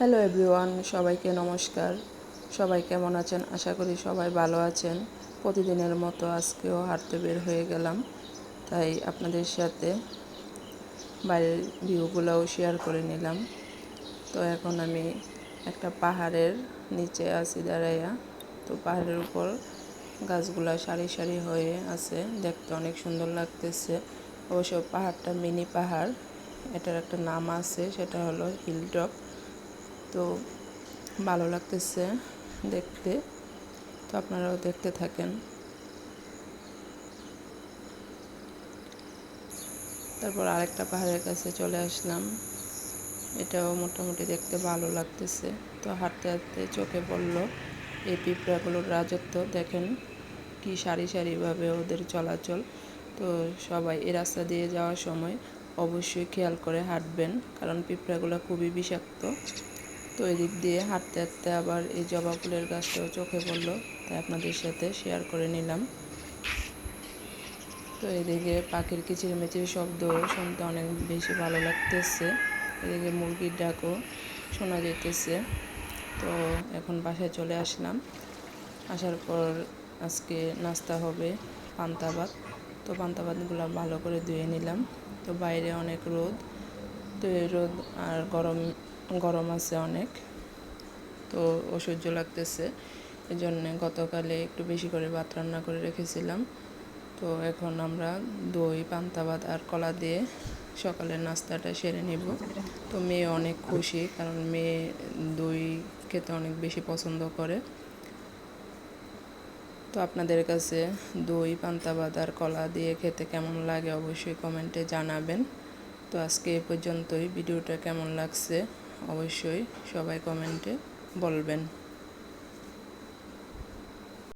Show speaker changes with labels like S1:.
S1: Hello everyone সবাইকে নমস্কার। সবাই কেমন আছেন? আশা করি সবাই ভালো আছেন। প্রতিদিনের মতো আজকেও হাঁটতে বের হয়ে গেলাম, তাই আপনাদের সাথে বাইরের ভিউগুলোও শেয়ার করে নিলাম। তো এখন আমি একটা পাহাড়ের নিচে আছি দাঁড়াইয়া। তো পাহাড়ের উপর গাছগুলা সারি সারি হয়ে আছে, দেখতে অনেক সুন্দর লাগতেছে। অবশ্য পাহাড়টা মিনি পাহাড়, এটার একটা নাম আছে, সেটা হলো হিলটপ। তো ভালো লাগতেছে দেখতে। তো আপনারাও দেখতে থাকেন। তারপর আরেকটা পাহাড়ের কাছে চলে আসলাম। এটাও মোটামুটি দেখতে ভালো লাগতেছে। তো হাঁটতে হাঁটতে চোখে পড়ল এই পিঁপড়াগুলোর রাজত্ব। দেখেন কি সারি সারিভাবে ওদের চলাচল। তো সবাই এ রাস্তা দিয়ে যাওয়ার সময় অবশ্যই খেয়াল করে হাঁটবেন, কারণ পিঁপড়াগুলো খুবই বিষাক্ত। তো এদিক দিয়ে হাঁটতে হাঁটতে আবার এই জবা ফুলের গাছটাও চোখে পড়ল, তাই আপনাদের সাথে শেয়ার করে নিলাম। তো এদিকে পাখির কিচিরমিচির শব্দ শুনতে অনেক বেশি ভালো লাগতেছে। এদিকে মুরগির ডাকও শোনা যেতেছে তো এখন বাসায় চলে আসলাম। আসার পর আজকে নাস্তা হবে পান্তা ভাত। তো পান্তা ভাতগুলো ভালো করে ধুয়ে নিলাম। তো বাইরে অনেক রোদ। তো এই রোদ আর গরম গরম আছে অনেক, তো অসহ্য লাগতেছে। এই জন্যে গতকালে একটু বেশি করে ভাত রান্না করে রেখেছিলাম। তো এখন আমরা দই, পান্তা ভাত আর কলা দিয়ে সকালের নাস্তাটা সেরে নিব। তো মেয়ে অনেক খুশি কারণ মেয়ে দই খেতে অনেক বেশি পছন্দ করে। তো আপনাদের কাছে দই, পান্তা ভাত আর কলা দিয়ে খেতে কেমন লাগে অবশ্যই কমেন্টে জানাবেন। তো আজকে এ পর্যন্তই, ভিডিওটা কেমন লাগছে? অবশ্যই সবাই কমেন্টে বলবেন।